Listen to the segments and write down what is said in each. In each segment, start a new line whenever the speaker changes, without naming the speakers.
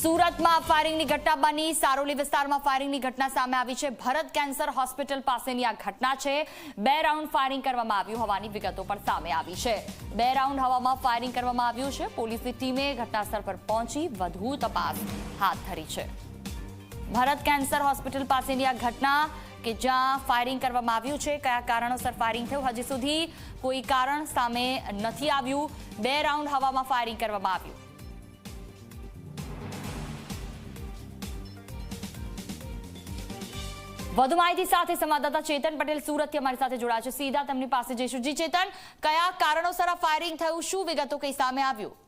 સુરતમાં ફાયરિંગની ઘટના બની. સારોલી વિસ્તારમાં ફાયરિંગની ઘટના સામે આવી છે. ભરત કેન્સર હોસ્પિટલ પાસેની આ ઘટના છે. બે રાઉન્ડ ફાયરિંગ કરવામાં આવ્યું હોવાની વિગતો પણ સામે આવી છે. બે રાઉન્ડ હવામાં ફાયરિંગ કરવામાં આવ્યું છે. પોલીસની ટીમે ઘટનાસ્થળ પર પહોંચી વધુ તપાસ હાથ ધરી છે. ભરત કેન્સર હોસ્પિટલ પાસેની આ ઘટના કે જ્યાં ફાયરિંગ કરવામાં આવ્યું છે, કયા કારણોસર ફાયરિંગ થયું, હજી સુધી કોઈ કારણ સામે નથી આવ્યું. બે રાઉન્ડ હવામાં ફાયરિંગ કરવામાં આવ્યું. વધુ માહિતી સાથે સંવાદદાતા ચેતન પટેલ સુરતથી અમારી સાથે જોડાયા છે. સીધા તેમની પાસે જઈશું. જી ચેતન, કયા કારણોસર આ ફાયરિંગ થયું? શું વિગતો કઈ સામે આવ્યું?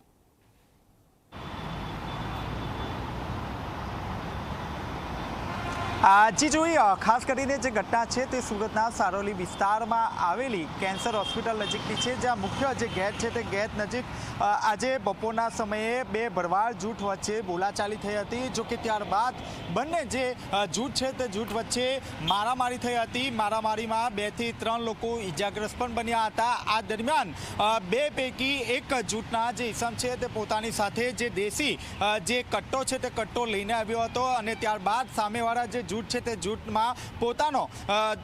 જી જોઈ ખાસ કરીને જે ઘટના છે તે સુરતના સારોલી વિસ્તારમાં આવેલી કેન્સર હોસ્પિટલ નજીકની છે, જ્યાં મુખ્ય જે ગેટ છે તે ગેટ નજીક આજે બપોરના સમયે બે ભરવાડ જૂથ વચ્ચે બોલાચાલી થઈ હતી, જો કે ત્યારબાદ બંને જે જૂઠ છે તે જૂથ વચ્ચે મારામારી થઈ હતી. મારામારીમાં બેથી ત્રણ લોકો ઈજાગ્રસ્ત પણ બન્યા હતા. આ દરમિયાન બે પૈકી એક જૂથના જે ઇસમ છે તે પોતાની સાથે જે દેશી જે કટ્ટો છે તે કટ્ટો લઈને આવ્યો હતો અને ત્યારબાદ સામેવાળા જે જૂથ છે તે જૂથમાં પોતાનો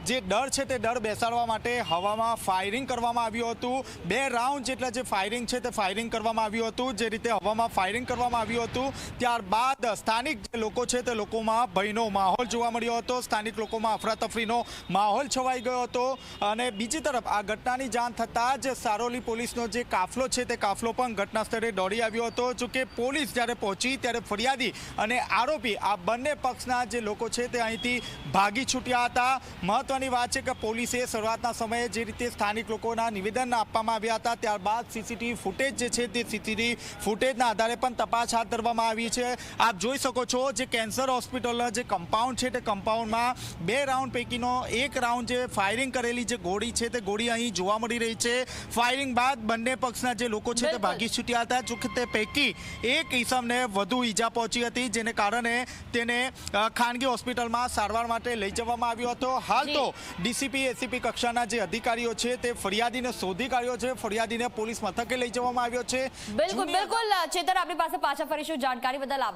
જે ડર છે તે ડર બેસાડવા માટે હવામાં ફાયરિંગ કરવામાં આવ્યું હતું. બે રાઉન્ડ જેટલા જે ફાયરિંગ છે તે ફાયરિંગ કરવામાં આવ્યું હતું. જે રીતે હવામાં ફાયરિંગ કરવામાં આવ્યું હતું. ત્યારબાદ સ્થાનિક જે લોકો છે તે લોકોમાં ભયનો માહોલ જોવા મળ્યો હતો. સ્થાનિક લોકોમાં અફરાતફરીનો માહોલ છવાઈ ગયો હતો. અને બીજી તરફ આ ઘટનાની જાણ થતાં જ સારોલી પોલીસનો જે કાફલો છે તે કાફલો પણ ઘટના સ્થળે દોડી આવ્યો હતો. જોકે પોલીસ જ્યારે પહોંચી ત્યારે ફરિયાદી અને આરોપી આ બંને પક્ષના જે લોકો છે તે અહીંથી ભાગી છૂટ્યા હતા. મહત્વની વાત છે કે પોલીસે શરૂઆતના સમયે જે રીતે સ્થાનિક લોકોના નિવેદન આપવામાં આવ્યા હતા ત્યારબાદ સીસીટીવી ફૂટેજ જે છે તે સીસીટીવી ફૂટેજના આધારે પણ તપાસ હાથ ધરવામાં આવી છે. આપ જોઈ શકો છો જે કેન્સર હોસ્પિટલના જે કમ્પાઉન્ડ છે તે કમ્પાઉન્ડમાં બે રાઉન્ડ પૈકીનો એક રાઉન્ડ જે ફાયરિંગ કરેલી જે ગોળી છે તે ગોળી અહીં જોવા મળી રહી છે. ફાયરિંગ બાદ બંને પક્ષના જે લોકો છે તે ભાગી છૂટ્યા હતા. જોકે તે પૈકી એક ઈસમને વધુ ઈજા પહોંચી હતી જેને કારણે તેને ખાનગી ખાનગી હોસ્પિટલમાં સારવાર માટે લઈ જવામાં આવ્યો હતો. હાલ તો ડીસીપી એસીપી કક્ષાના જે અધિકારીઓ છે તે ફરિયાદીને શોધી કાઢ્યો છે. ફરિયાદીને પોલીસ મથકે લઈ જવામાં આવ્યો છે.
બિલકુલ બિલકુલ ચેતન આપણી પાસે પાછા ફરીશું. જાણકારી બદલ આભાર.